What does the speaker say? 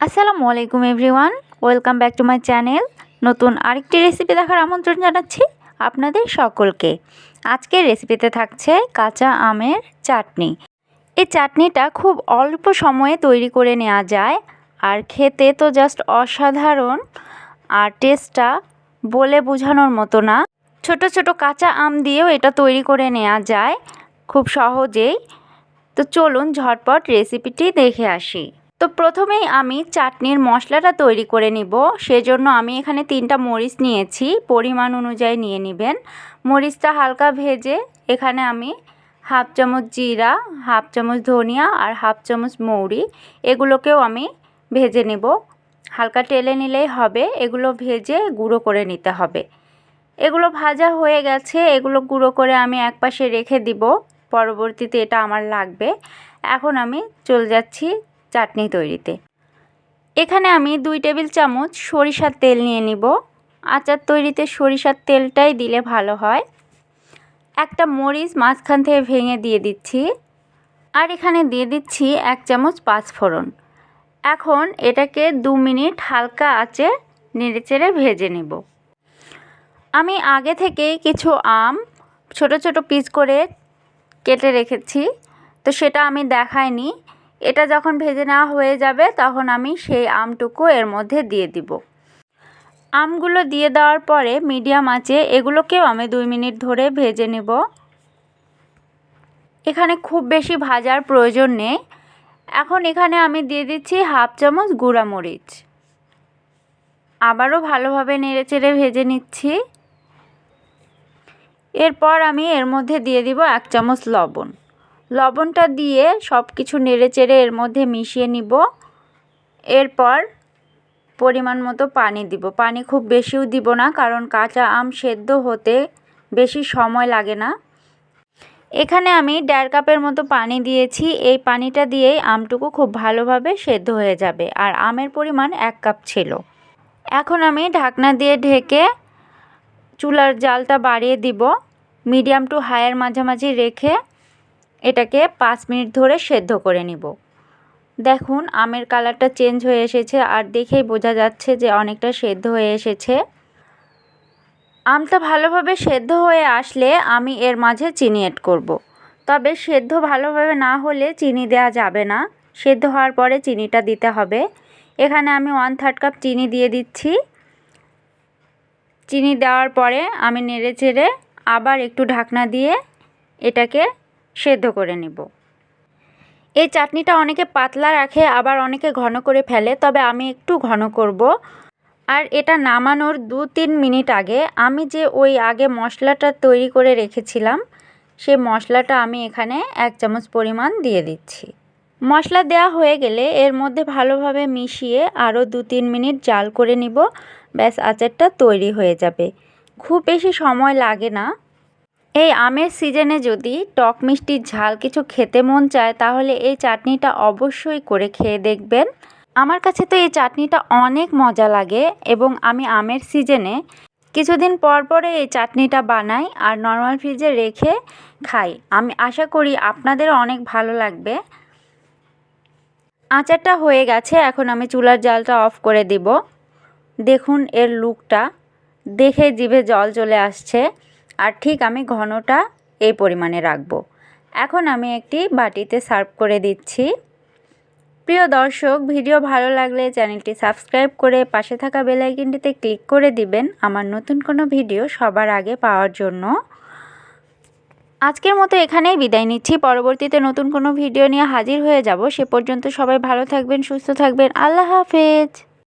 আসসালামু আলাইকুম everyone, welcome back to my channel. নতুন আরেকটি রেসিপি দেখার আমন্ত্রণ জানাচ্ছি আপনাদের সকলকে। আজকের রেসিপিতে থাকছে কাঁচা আমের চাটনি। এই চাটনিটা খুব অল্প সময়ে তৈরি করে নেওয়া যায়, আর খেতে তো জাস্ট অসাধারণ, আর টেস্টটা বলে বোঝানোর মতো না। ছোট ছোট কাঁচা আম দিয়েও এটা তৈরি করে নেওয়া যায়, খুব সহজেই। তো চলুন ঝটপট রেসিপিটি দেখে আসি। তো প্রথমেই আমি চাটনির মশলাটা তৈরি করে নিব। সেজন্য আমি এখানে তিনটা মরিচ নিয়েছি, পরিমাণ অনুযায়ী নিয়ে নেবেন। মরিচটা হালকা ভেজে এখানে আমি হাফ চামচ জিরা, হাফ চামচ ধনিয়া আর হাফ চামচ মৌরি এগুলোকেও আমি ভেজে নেব। হালকা টেলে নিলেই হবে, এগুলো ভেজে গুঁড়ো করে নিতে হবে। এগুলো ভাজা হয়ে গেছে, এগুলো গুঁড়ো করে আমি একপাশে রেখে দিব। পরবর্তীতে এটা আমার লাগবে। এখন আমি চলে যাচ্ছি চাটনি তৈরিতে। এখানে আমি দুই টেবিল চামচ সরিষার তেল নিয়ে নিব। আচার তৈরিতে সরিষার তেলটাই দিলে ভালো হয়। একটা মরিচ মাঝখান থেকে ভেঙে দিয়ে দিচ্ছি। আর এখানে দিয়ে দিচ্ছি এক চামচ পাঁচফোড়ন। এখন এটাকে দু মিনিট হালকা আঁচে নেড়েচেড়ে ভেজে নেব। আমি আগে থেকেই কিছু আম ছোট ছোট পিস করে কেটে রেখেছি। তো সেটা আমি দেখাইনি। এটা যখন ভেজে নেওয়া হয়ে যাবে, তখন আমি সেই আমটুকু এর মধ্যে দিয়ে দিব। আমগুলো দিয়ে দেওয়ার পরে মিডিয়াম আঁচে এগুলোকেও আমি দুই মিনিট ধরে ভেজে নেব। এখানে খুব বেশি ভাজার প্রয়োজন নেই। এখন এখানে আমি দিয়ে দিচ্ছি হাফ চামচ গুঁড়া মরিচ। আবারও ভালোভাবে নেড়েচেড়ে ভেজে নিচ্ছি। এরপর আমি এর মধ্যে দিয়ে দিব এক চামচ লবণ। লবণটা দিয়ে সব কিছু নেড়ে চেড়ে এর মধ্যে মিশিয়ে নিব। এরপর পরিমাণ মতো পানি দিব। পানি খুব বেশিও দিব না, কারণ কাঁচা আম সেদ্ধ হতে বেশি সময় লাগে না। এখানে আমি দেড় কাপের মতো পানি দিয়েছি। এই পানিটা দিয়েই আমটুকু খুব ভালোভাবে সেদ্ধ হয়ে যাবে, আর আমের পরিমাণ এক কাপ ছিল। এখন আমি ঢাকনা দিয়ে ঢেকে চুলার জালটা বাড়িয়ে দিব। মিডিয়াম টু হাইয়ের মাঝামাঝি রেখে এটাকে পাঁচ মিনিট ধরে সেদ্ধ করে নিব। দেখুন, আমের কালারটা চেঞ্জ হয়ে এসেছে আর দেখেই বোঝা যাচ্ছে যে অনেকটা সেদ্ধ হয়ে এসেছে। আমটা ভালোভাবে সেদ্ধ হয়ে আসলে আমি এর মাঝে চিনি এড করব। তবে সেদ্ধ ভালোভাবে না হলে চিনি দেওয়া যাবে না। সেদ্ধ হওয়ার পরে চিনিটা দিতে হবে। এখানে আমি ওয়ান থার্ড কাপ চিনি দিয়ে দিচ্ছি। চিনি দেওয়ার পরে আমি নেড়ে চেড়ে আবার একটু ঢাকনা দিয়ে এটাকে সেদ্ধ করে নেব। এই চাটনিটা অনেকে পাতলা রাখে, আবার অনেকে ঘন করে ফেলে, তবে আমি একটু ঘন করব। আর এটা নামানোর দু তিন মিনিট আগে আমি যে ওই আগে মশলাটা তৈরি করে রেখেছিলাম সেই মশলাটা আমি এখানে এক চামচ পরিমাণ দিয়ে দিচ্ছি। মশলা দেওয়া হয়ে গেলে এর মধ্যে ভালোভাবে মিশিয়ে আরও দু তিন মিনিট জাল করে নিব। ব্যাস, আচারটা তৈরি হয়ে যাবে। খুব বেশি সময় লাগে না। এই আমের সিজনে যদি টক মিষ্টির ঝাল কিছু খেতে মন চায়, তাহলে এই চাটনিটা অবশ্যই করে খেয়ে দেখবেন। আমার কাছে তো এই চাটনিটা অনেক মজা লাগে এবং আমি আমের সিজনে কিছুদিন পর পরে এই চাটনিটা বানাই আর নর্মাল ফ্রিজে রেখে খাই। আমি আশা করি আপনাদেরও অনেক ভালো লাগবে। আচারটা হয়ে গেছে, এখন আমি চুলার জালটা অফ করে দিব। দেখুন এর লুকটা। দেখে জিভে জল চলে আসছে। আর ঠিক আমি ঘনটা এই পরিমাণে রাখব। এখন আমি একটি বাটিতে সার্ভ করে দিচ্ছি। প্রিয় দর্শক, ভিডিও ভালো লাগলে চ্যানেলটি সাবস্ক্রাইব করে পাশে থাকা বেলাইকিনটিতে ক্লিক করে দিবেন আমার নতুন কোনো ভিডিও সবার আগে পাওয়ার জন্য। আজকের মতো এখানেই বিদায় নিচ্ছি। পরবর্তীতে নতুন কোনো ভিডিও নিয়ে হাজির হয়ে যাব। সে পর্যন্ত সবাই ভালো থাকবেন, সুস্থ থাকবেন। আল্লাহ হাফেজ।